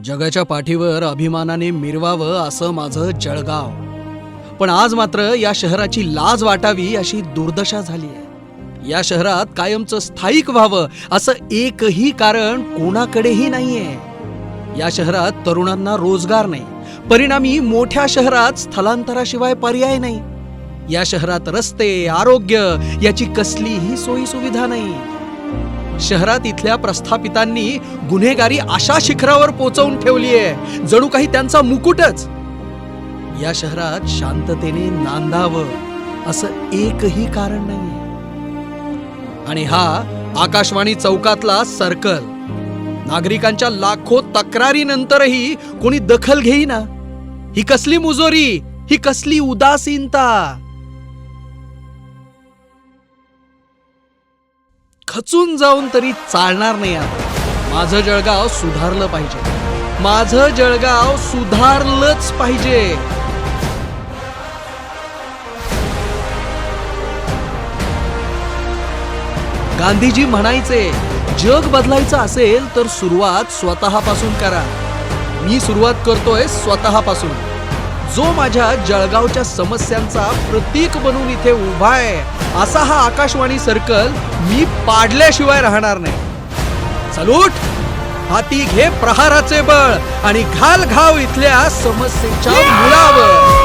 जगाच्या पाठीवर अभिमानाने मिरवावं असं माझं जळगाव. पण आज मात्र या शहराची लाज वाटावी अशी दुर्दशा झाली आहे. या शहरात कायमचं स्थायिक व्हावं असं एकही कारण कोणाकडेही नाहीये. या शहरात तरुणांना रोजगार नाही. परिणामी मोठ्या शहरात स्थलांतराशिवाय पर्याय नाही. या शहरात रस्ते आरोग्य याची कसलीही सोयी सुविधा नाही. शहरात इथल्या प्रस्थापितांनी गुन्हेगारी अशा शिखरावर पोचवून ठेवली आहे. जणू काही त्यांचा मुकुटच. या शहरात शांततेने नांदावं असं एकही कारण नाही आणि हा आकाशवाणी चौकातला सर्कल. नागरिकांच्या लाखो तक्रारीनंतरही कोणी दखल घेईना. ही कसली मुजोरी? ही कसली उदासीनता? खचून जाऊन तरी चालणार नाही आता. माझं जळगाव सुधारलं पाहिजे. माझं जळगाव सुधारलंच पाहिजे. गांधीजी म्हणायचे जग बदलायचं असेल तर सुरुवात स्वतःपासून करा. मी सुरुवात करतोय स्वतःपासून. जो माझ्या जळगावच्या समस्यांचा प्रतीक बनून इथे उभा आहे असा हा आकाशवाणी सर्कल मी पाडल्याशिवाय राहणार नाही. सलूट! हाती घे प्रहाराचे बळ आणि घाल घाव इथल्या समस्येच्या मुळावर